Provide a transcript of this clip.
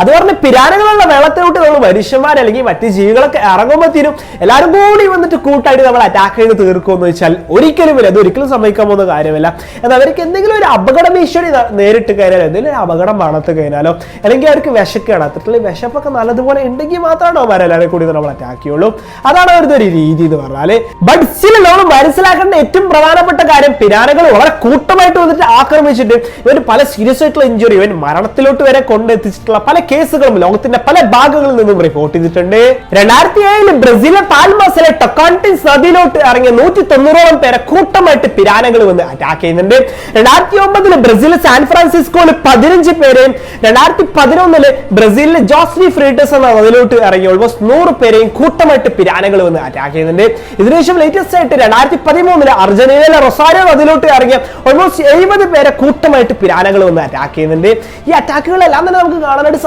അത് പറഞ്ഞ് പിരാനകളുള്ള വെള്ളത്തിലോട്ട് നമ്മൾ മനുഷ്യന്മാർ അല്ലെങ്കിൽ മറ്റ് ജീവികളൊക്കെ ഇറങ്ങുമ്പോൾ തീരും. എല്ലാവരും കൂടി വന്നിട്ട് കൂട്ടായിട്ട് നമ്മൾ അറ്റാക്ക് ചെയ്ത് തീർക്കുമെന്ന് വെച്ചാൽ ഒരിക്കലും ഇല്ല. അത് ഒരിക്കലും സംഭവിക്കാൻ പോകുന്ന കാര്യമല്ല. എന്നാൽ അവർക്ക് എന്തെങ്കിലും ഒരു അപകട ഭീഷണി നേരിട്ട് കഴിഞ്ഞാൽ എന്തെങ്കിലും ഒരു അപകടം വളർത്ത് കഴിഞ്ഞാലോ അല്ലെങ്കിൽ അവർക്ക് വിശക്കാണ് അത്രത്തിൽ വിശപ്പൊക്കെ നല്ലതുപോലെ ഉണ്ടെങ്കിൽ മാത്രമാണ് അവരെല്ലാവരും കൂടി നമ്മൾ അറ്റാക്ക് ചെയ്യുള്ളൂ. അതാണ് അവരുടെ ഒരു രീതി എന്ന് പറഞ്ഞാൽ. ബട്ട് സ്റ്റിൽ നമ്മൾ മനസ്സിലാക്കേണ്ട ഏറ്റവും പ്രധാനപ്പെട്ട കാര്യം പിരാനകൾ വളരെ കൂട്ടമായിട്ട് വന്നിട്ട് ആക്രമിച്ചിട്ട് ഇവർ പല സീരിയസ് ആയിട്ടുള്ള ഇഞ്ചുറി ഇവൻ മരണത്തിലോട്ട് വരെ കൊണ്ടെത്തിച്ചിട്ടുള്ള പല കേസുകളും ലോകത്തിന്റെ പല ഭാഗങ്ങളിൽ നിന്നും റിപ്പോർട്ട് ചെയ്തിട്ടുണ്ട്. രണ്ടായിരത്തി ഏഴിൽ ബ്രസീലിലെ പാൽമാസിലെ ടൊക്കാണ്ടിസ് നദിയിലോട്ട് ഇറങ്ങിയ നൂറ്റി തൊണ്ണൂറോളം പേരെ കൂട്ടമായിട്ട് പിരാനകൾ വന്ന് അറ്റാക്ക് ചെയ്യുന്നുണ്ട്. രണ്ടായിരത്തി ഒമ്പതിൽ ബ്രസീലിലെ സാൻ ഫ്രാൻസിസ്കോയിൽ പതിനഞ്ച് പേരെയും രണ്ടായിരത്തി പതിനൊന്നിൽ ബ്രസീലിലെ ജോസ്ലി ഫ്രീഡസ് എന്ന നദിയിലോട്ട് ഇറങ്ങിയ ഓൾമോസ്റ്റ് നൂറ് പേരെയും കൂട്ടമായിട്ട് പിരാനകൾ വന്ന് അറ്റാക്ക് ചെയ്യുന്നുണ്ട്. ഇതിനുശേഷം ലേറ്റസ്റ്റ് ആയിട്ട് രണ്ടായിരത്തി പതിമൂന്നിൽ അർജന്റീനയിലെ റൊസാരിയോ നദിയിലോട്ട് ഇറങ്ങിയ ഓൾമോസ്റ്റ് എഴുപത് പേരെ കൂട്ടമായിട്ട് പിരാനകൾ വന്ന് അറ്റാക്ക് ചെയ്യുന്നുണ്ട്. ഈ അറ്റാക്കുകളെല്ലാം തന്നെ നമുക്ക് കാണാനായിട്ട്